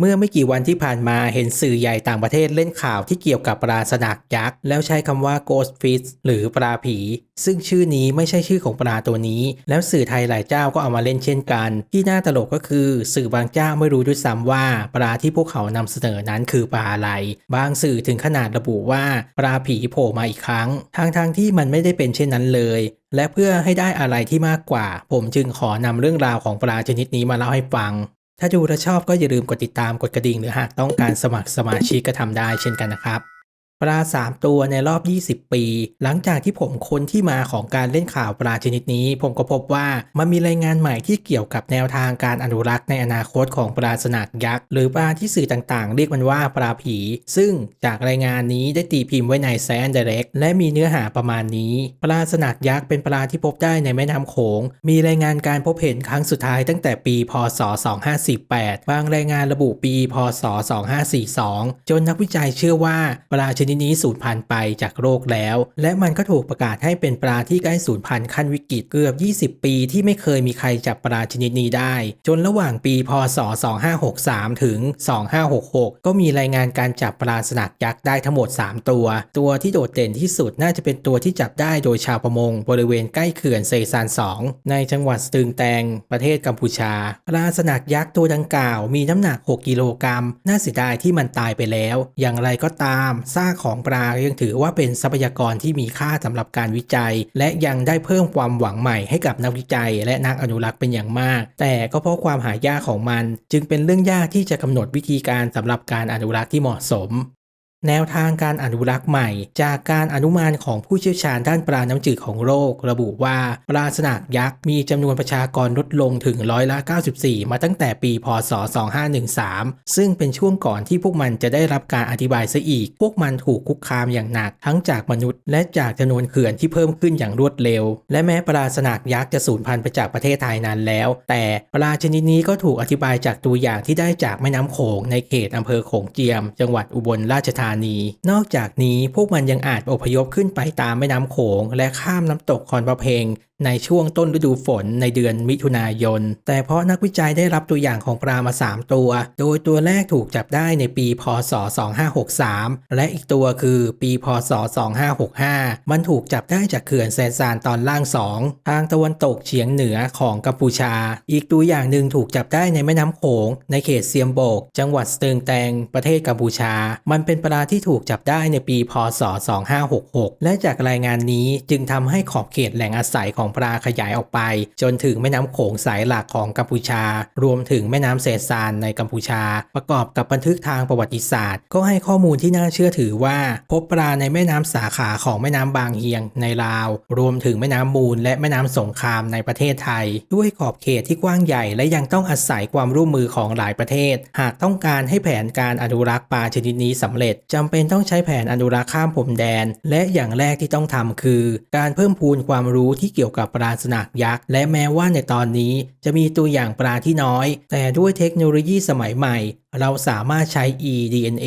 เมื่อไม่กี่วันที่ผ่านมาเห็นสื่อใหญ่ต่างประเทศเล่นข่าวที่เกี่ยวกับปลาสนักยักษ์แล้วใช้คำว่า ghost fish หรือปลาผี ซึ่งชื่อนี้ไม่ใช่ชื่อของปลาตัวนี้ แล้วสื่อไทยหลายเจ้าก็เอามาเล่นเช่นกัน ที่น่าตลกก็คือสื่อบางเจ้าไม่รู้ด้วยซ้ำว่าปลาที่พวกเขานำเสนอนั้นคือปลาอะไร บางสื่อถึงขนาดระบุว่าปลาผีโผล่มาอีกครั้งทางทางที่มันไม่ได้เป็นเช่นนั้นเลยและเพื่อให้ได้อะไรที่มากกว่า ผมจึงขอนำเรื่องราวของปลาชนิดนี้มาเล่าให้ฟัง ถ้าดูและชอบก็อย่าลืมกดติดตามกดกระดิ่ง หรือหากต้องการสมัครสมาชิกก็ทำได้เช่นกันนะครับ ปลา 3 ตัวในรอบ 20 ปี หลังจากที่ผมค้นที่มาของการเล่นข่าวปลาชนิดนี้ ผมก็พบว่ามันมีรายงานใหม่ที่เกี่ยวกับแนวทางการอนุรักษ์ในอนาคตของปลาสนักยักษ์ หรือปลาที่สื่อต่างๆ เรียกมันว่าปลาผี ซึ่งจากรายงานนี้ได้ตีพิมพ์ไว้ในแซนเดเร็กและมีเนื้อหาประมาณนี้ ปลาสนักยักษ์เป็นปลาที่พบได้ในแม่น้ำโขง มีรายงานการพบเห็นครั้งสุดท้ายตั้งแต่ปี พศ 2548 บางรายงานระบุปี พศ 2542 จนนักวิจัยเชื่อว่าปลาชนิดนี้สูญพันธุ์ไปจากโลกแล้ว และมันก็ถูกประกาศให้เป็นปลาที่ใกล้สูญพันธุ์ขั้นวิกฤตเกือบ 20 ปี ที่ไม่เคยมีใครจับปลาชนิดนี้ได้ จนระหว่างปีพศ 2563 ถึง 2566 ก็มีรายงานการจับปลาสนักยักษ์ได้ทั้งหมด 3 ตัว ตัวที่โดดเด่นที่สุดน่าจะเป็นตัวที่จับได้โดยชาวประมง บริเวณใกล้เขื่อนเซซาน 2 ในจังหวัดสตึงแตง ประเทศกัมพูชาปลาสนักยักษ์ตัวดังกล่าวมีน้ำหนัก 6 กิโลกรัม น่าเสียดายที่มันตายไปแล้ว อย่างไรก็ตามซากของปลายังถือว่าเป็นทรัพยากรที่มีค่าสำหรับการวิจัย และยังได้เพิ่มความหวังใหม่ให้กับนักวิจัย และนักอนุรักษ์เป็นอย่างมาก แต่ก็เพราะความหายากของมัน จึงเป็นเรื่องยากที่จะกำหนดวิธีการสำหรับการอนุรักษ์ที่เหมาะสม แนวทางการอนุรักษ์ใหม่ จากการอนุมานของผู้เชี่ยวชาญด้านปลาน้ำจืดของโลกระบุว่า ปลาสนักยักษ์มีจำนวนประชากรลดลงถึงร้อยละ 94 มาตั้งแต่ปี พศ 2513 ซึ่งเป็นช่วงก่อนที่พวกมันจะได้รับการอธิบายซะอีก พวกมันถูกคุกคามอย่างหนัก ทั้งจากมนุษย์ และจากจำนวนเขื่อนที่เพิ่มขึ้นอย่างรวดเร็ว และแม้ปลาสนักยักษ์จะสูญพันธุ์ไปจากประเทศไทยนานแล้ว แต่ปลาชนิดนี้ก็ถูกอธิบายจากตัวอย่างที่ได้จากแม่น้ำโขงในเขตอำเภอโขงเจียม จังหวัดอุบลราชธานีนอกจากนี้พวกมันยังอาจอพยพขึ้นไปตามแม่น้ำโขง และข้ามน้ำตกคอนประเพงในช่วงต้นฤดูฝนในเดือนมิถุนายน แต่เพราะนักวิจัยได้รับตัวอย่างของปลามา 3 ตัว โดยตัวแรกถูกจับได้ในปีพศ 2563 และอีกตัวคือปีพศ 2565 มันถูกจับได้จากเขื่อนแซนซานตอนล่าง 2 ทางตะวันตกเฉียงเหนือของกัมพูชา อีกตัวอย่างหนึ่งถูกจับได้ในแม่น้ำโขง ในเขตเซียมโบก จังหวัดสเติงแตงประเทศกัมพูชา มันเป็นปลาาที่ถูกจับได้ในปีพศ 2566 และจากรายงานนี้จึงทำให้ขอบเขตแหล่งอาศัยของปลาขยายออกไป จนถึงแม่น้ำโขงสายหลักของกัมพูชา รวมถึงแม่น้ำเซซานในกัมพูชา ประกอบกับบันทึกทางประวัติศาสตร์ ก็ให้ข้อมูลที่น่าเชื่อถือว่า พบปลาในแม่น้ำสาขาของแม่น้ำบางเฮียงในลาว รวมถึงแม่น้ำมูล และแม่น้ำสงครามในประเทศไทย ด้วยขอบเขตที่กว้างใหญ่และยังต้องอาศัยความร่วมมือของหลายประเทศ หากต้องการให้แผนการอนุรักษ์ปลาชนิดนี้สำเร็จจำเป็นต้องใช้แผนอนุรักษ์ข้ามพรมแดน และอย่างแรกที่ต้องทำคือ การเพิ่มพูนความรู้ที่เกี่ยวกับปลาสนักยักษ์และแม้ว่าในตอนนี้จะมีตัวอย่างปลาที่น้อย แต่ด้วยเทคโนโลยีสมัยใหม่ เราสามารถใช้ eDNA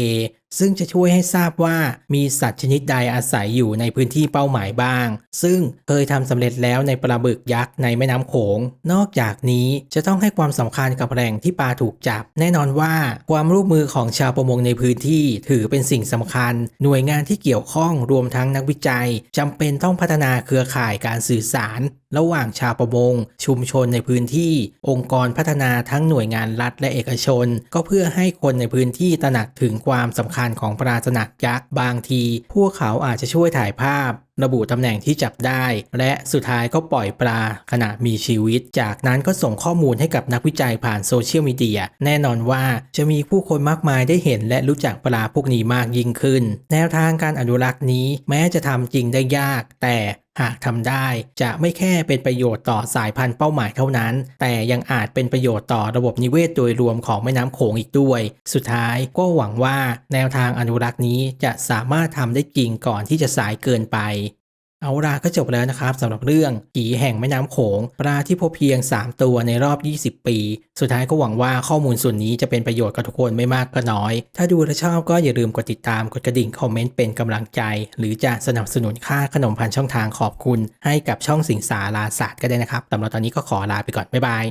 ซึ่งจะช่วยให้ทราบว่ามีสัตว์ชนิดใดอาศัยอยู่ในพื้นที่เป้าหมายบ้าง ซึ่งเคยทำสำเร็จแล้วในปลาบึกยักษ์ในแม่น้ำโขง นอกจากนี้จะต้องให้ความสำคัญกับแหล่งที่ปลาถูกจับ แน่นอนว่าความร่วมมือของชาวประมงในพื้นที่ถือเป็นสิ่งสำคัญ หน่วยงานที่เกี่ยวข้องรวมทั้งนักวิจัยจำเป็นต้องพัฒนาเครือข่ายการสื่อสาร ระหว่างชาวประมง ชุมชนในพื้นที่ องค์กรพัฒนาทั้งหน่วยงานรัฐและเอกชน ก็เพื่อให้คนในพื้นที่ตระหนักถึงความสำคัญของปลาสนักยักษ์บางที พวกเขาอาจจะช่วยถ่ายภาพ ระบุตำแหน่งที่จับได้ และสุดท้ายก็ปล่อยปลาขณะมีชีวิต จากนั้นก็ส่งข้อมูลให้กับนักวิจัยผ่านโซเชียลมีเดีย แน่นอนว่าจะมีผู้คนมากมายได้เห็น และรู้จักปลาพวกนี้มากยิ่งขึ้น แนวทางการอนุรักษ์นี้แม้จะทำจริงได้ยาก แต่ หากทำได้ จะไม่แค่เป็นประโยชน์ต่อสายพันธุ์เป้าหมายเท่านั้น แต่ยังอาจเป็นประโยชน์ต่อระบบนิเวศโดยรวมของแม่น้ำโขงอีกด้วย สุดท้ายก็หวังว่าแนวทางอนุรักษ์นี้จะสามารถทำได้จริงก่อนที่จะสายเกินไป เอาล่ะก็จบแล้วนะครับสำหรับเรื่องผีแห่งแม่น้ำโขงปลาที่พบเพียง 3 ตัวในรอบ 20 ปี สุดท้ายก็หวังว่าข้อมูลส่วนนี้จะเป็นประโยชน์กับทุกคนไม่มากก็น้อย ถ้าดูและชอบก็อย่าลืมกดติดตามกดกระดิ่งคอมเมนต์เป็นกำลังใจ หรือจะสนับสนุนค่าขนมพันช่องทางขอบคุณ ให้กับช่องสิงสาราศาสตร์ก็ได้นะครับสำหรับตอนนี้ก็ขอลาไปก่อนบ๊ายบาย